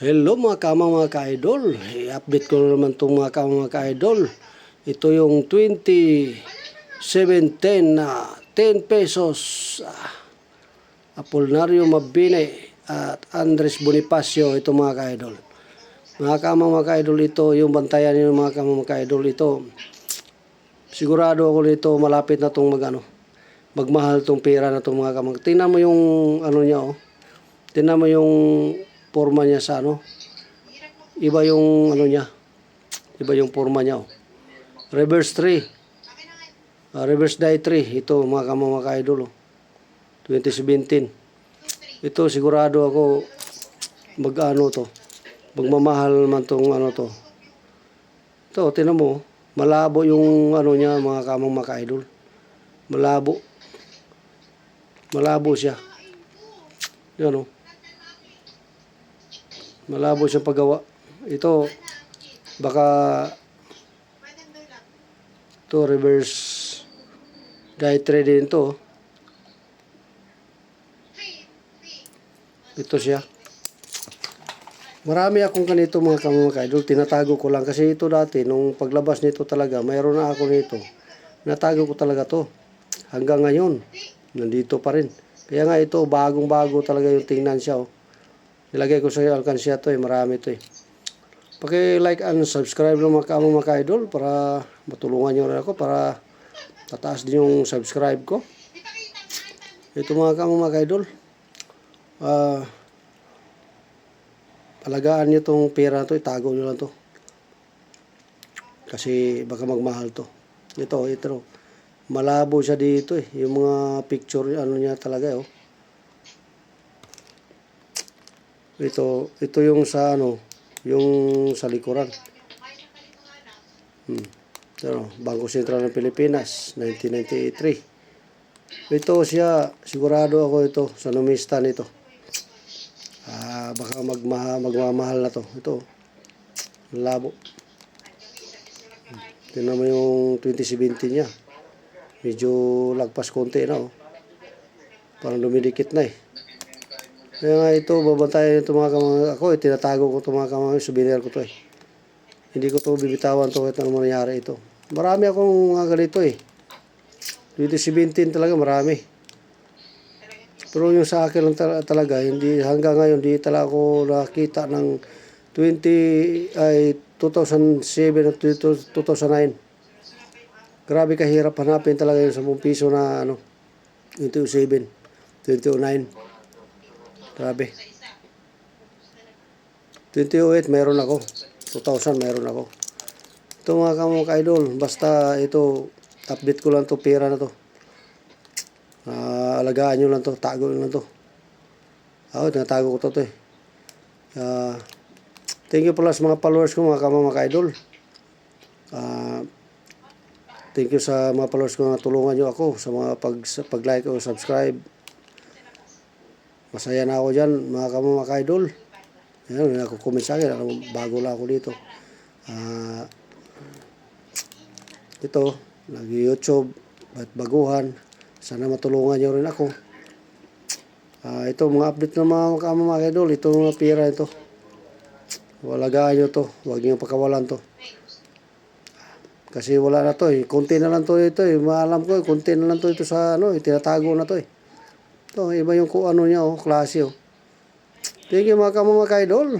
Hello mga kama mga ka-idol. I-update ko na naman itong mga kama mga ka-idol. Ito yung 2017 na 10 pesos. Ah, Apolinario Mabine at Andres Bonifacio ito mga ka-idol. Mga kama mga ka-idol ito, yung bantayan niyo mga kama mga ka-idol ito. Sigurado ako nito malapit na itong mag ano, magmahal tong pera na itong mga kama. Tingnan mo yung ano niya oh. Tingnan mo yung forma niya sa ano. Iba yung ano niya. Iba yung forma niya. Oh. Reverse 3. Ah, reverse die 3. Ito mga ka-idol. Oh. 2017. Ito sigurado ako mag-ano to. Magmamahal man tong ano to. Ito, tinan mo. Malabo yung ano niya mga kamama ka-idol. Malabo. Malabo siya. Yan oh. Malabo siyang paggawa. Ito, baka to reverse die trade din to. Ito siya. Marami akong ganito mga kamama ka-idol. Tinatago ko lang kasi ito dati, nung paglabas nito talaga, mayroon na ako nito. Natago ko talaga to. Hanggang ngayon, nandito pa rin. Kaya nga ito, bagong-bago talaga yung tingnan siya. Oh. Nilagay ko sa alkansya to eh, marami to eh. Paki-like and subscribe lang mga kamang mga ka-idol para matulungan nyo rin ako para tataas din yung subscribe ko. Ito mga kamang mga ka-idol. Ah, alagaan nyo tong pera to, itago nyo lang to. Kasi baka magmahal to. Ito, ito. Malabo siya dito eh. Yung mga picture, ano niya talaga eh. Oh. Ito, ito yung sa ano, yung sa likuran. Hmm. Ano, Bangko Sentral ng Pilipinas, 1993. Ito siya, sigurado ako ito, sa numista nito. Ah, baka magmaha, magmamahal na to. Ito, labo. Hmm. Tingnan mo yung 2017 niya. Medyo lagpas konti na oh. Parang dumidikit na eh. Kaya nga ito, babantayan ito mga kamang ako, eh, tinatago ko ito mga kamang souvenir ko to eh. Hindi ko to bibitawan to kahit ano mangyari ito. Marami akong mga ganito eh. 2017 talaga marami. Pero yung sa akin lang tal- talaga, hindi hanggang ngayon hindi talaga ako nakita ng 20 ay 2007 at 2009. Grabe kahirap hanapin talaga yung 10 piso na ano 27, 209. Grabe. 2008 meron ako. 2000 meron ako. Ito mga kamong ka-idol, basta ito, update ko lang to pera na to. Ah, alagaan nyo lang to, tago nyo lang to. Ako, tinatago ko to to eh. Ah, thank you pala sa mga followers ko, mga kamong ka-idol. Ah, thank you sa mga followers ko na tulungan nyo ako sa mga pag, pag-like o subscribe. Masaya na ako dyan, mga kamong mga ka-idol. Yan, may comment sa bago lang ako dito. Ah, ito, nag-YouTube at baguhan. Sana matulungan nyo rin ako. Ah, ito, mga update ng mga kamong mga ka-idol. Ito mga pira ito. Walagaan nyo to. Huwag nyo pakawalan to. Kasi wala na to eh. Kunti na lang to ito eh. Maalam ko eh. Kunti na lang to ito sa ano eh. Tinatago na to eh. Ito, iba yung kung ano niya oh. Klase oh. Thank you mga kamong mga ka-idol.